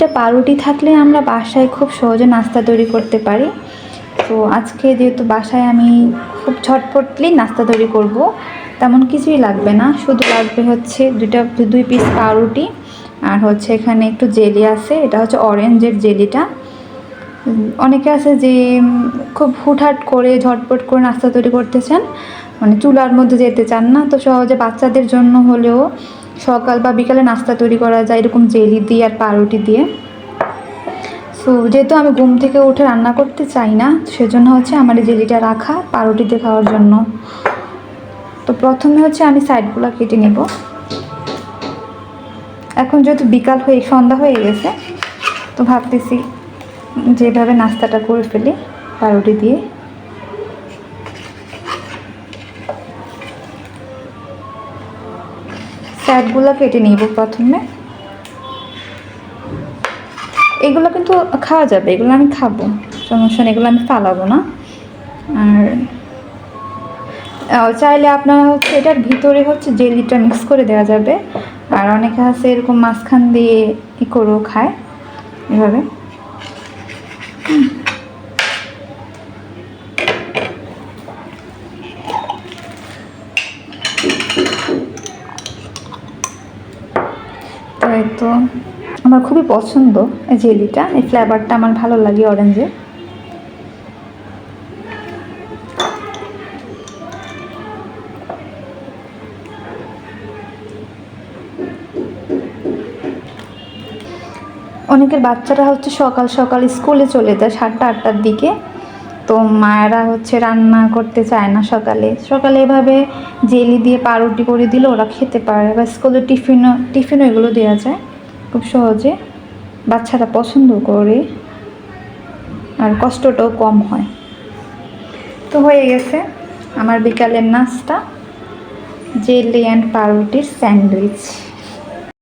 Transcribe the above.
এটা পাউরুটি থাকলে আমরা বাসায় খুব সহজে নাস্তা তৈরি করতে পারি। তো আজকে যেহেতু বাসায় আমি খুব ঝটপটলি নাস্তা তৈরি করব, তেমন কিছুই লাগবে না। শুধু লাগবে হচ্ছে দুইটা, দুই পিস পাউরুটি আর হচ্ছে এখানে একটু জেলি আছে। এটা হচ্ছে অরেঞ্জের জেলিটা। অনেকে আছে যে খুব হুটহাট করে, ঝটপট করে নাস্তা তৈরি করতেছেন। মানে চুলার মধ্যে যেতে চান না। তো সহজে বাচ্চাদের জন্য হলেও সকাল বা বিকালে নাস্তা তৈরি করা যায়, এরকম জেলি দিয়ে আর পাউরুটি দিয়ে। সো যেহেতু আমি ঘুম থেকে উঠে রান্না করতে চাই না, সেজন্য হচ্ছে আমার এই জেলিটা রাখা, পাউরুটি দিয়ে খাওয়ার জন্য। তো প্রথমে হচ্ছে আমি সাইডগুলো কেটে নেব। এখন যেহেতু বিকাল হয়ে, সন্ধ্যা হয়ে গেছে, তো ভাবতেছি যেভাবে নাস্তাটা করে ফেলি, পাউরুটি দিয়ে। স্যাডগুলো কেটে নিব প্রথমে। এগুলো কিন্তু খাওয়া যাবে, এগুলো আমি খাব, সমস্যা এগুলো আমি ফালাবো না। আর চাইলে আপনারা হচ্ছে এটার ভিতরে হচ্ছে জেলিটা মিক্স করে দেওয়া যাবে। আর অনেকে আছে এরকম মাঝখান দিয়ে ই করেও খায়, এভাবে। তো তো। আমার খুবই পছন্দ এই জেলিটা। এই ফ্লেভারটা আমার ভালো লাগে অরেঞ্জে অনেকের বাচ্চারা হচ্ছে সকাল সকাল স্কুলে চলে যায় সাতটা, আটটার দিকে। তো মায়েরা হচ্ছে রান্না করতে চায় না সকালে। সকালে এভাবে জেলি দিয়ে পাউরুটি করে দিলে ওরা খেতে পারে। বা স্কুলে টিফিনও টিফিনও এগুলো দেওয়া যায় খুব সহজে। বাচ্চারা পছন্দ করে আর কষ্টটাও কম হয়। তো হয়ে গেছে আমার বিকালের নাস্তা, জেলি অ্যান্ড পাউরুটির স্যান্ডউইচ।